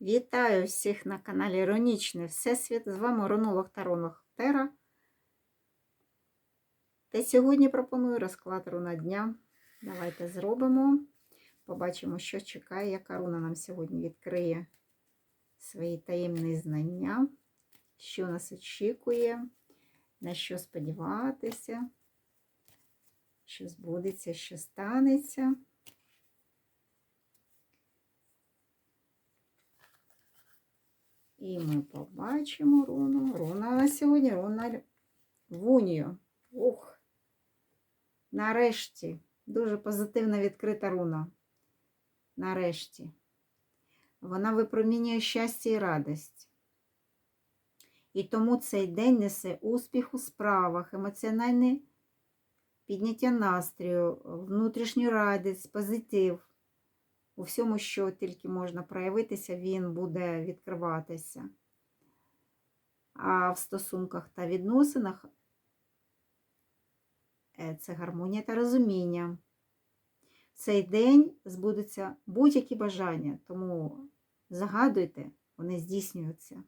Вітаю всіх на каналі Іронічний Всесвіт. З вами Ронолог та Ронолог Тера. Та сьогодні пропоную розклад руна дня. Давайте зробимо. Побачимо, що чекає, яка руна нам сьогодні відкриє свої таємні знання, що нас очікує, на що сподіватися, що збудеться, що станеться. І ми побачимо руну. Руна на сьогодні, руна Вунію. Ух! Нарешті. Дуже позитивна відкрита руна. Нарешті. Вона випромінює щастя і радість. І тому цей день несе успіх у справах, емоціональне підняття настрою, внутрішню радість, позитив. У всьому, що тільки можна проявитися, він буде відкриватися. А в стосунках та відносинах е, це гармонія та розуміння. В цей день збудуться будь-які бажання, тому загадуйте, вони здійснюються.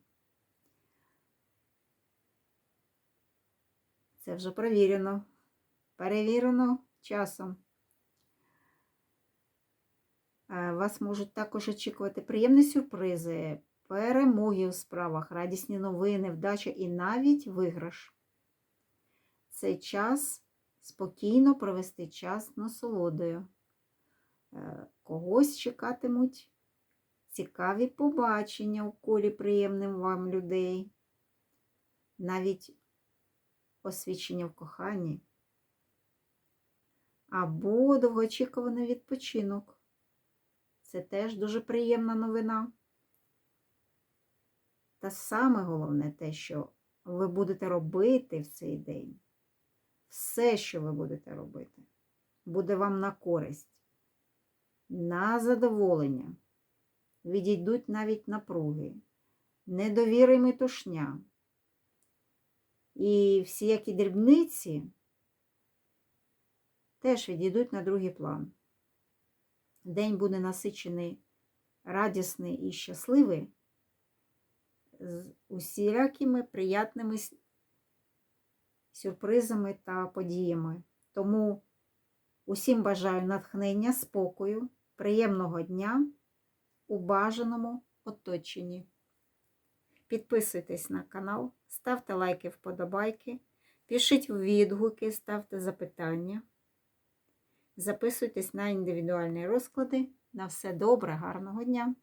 Це вже перевірено. Перевірено часом. Е, Вас можуть також очікувати приємні сюрпризи, перемоги у справах, радісні новини, вдача і навіть виграш. Цей час спокійно провести час насолодою. Е, Когось чекатимуть цікаві побачення у колі приємним вам людей, навіть освічення в коханні або довгоочікуваний відпочинок. Це теж дуже приємна новина. Та саме головне те, що ви будете робити в цей день. Все, що ви будете робити, буде вам на користь, на задоволення. Відійдуть навіть напруги, недовіри метушня. І всіякі дрібниці теж відійдуть на другий план. День буде насичений, радісний і щасливий з усілякими приятними сюрпризами та подіями. Тому усім бажаю натхнення, спокою, приємного дня у бажаному оточенні. Підписуйтесь на канал, ставте лайки, вподобайки, пишіть відгуки, ставте запитання. Записуйтесь на індивідуальні розклади. На все добре, гарного дня!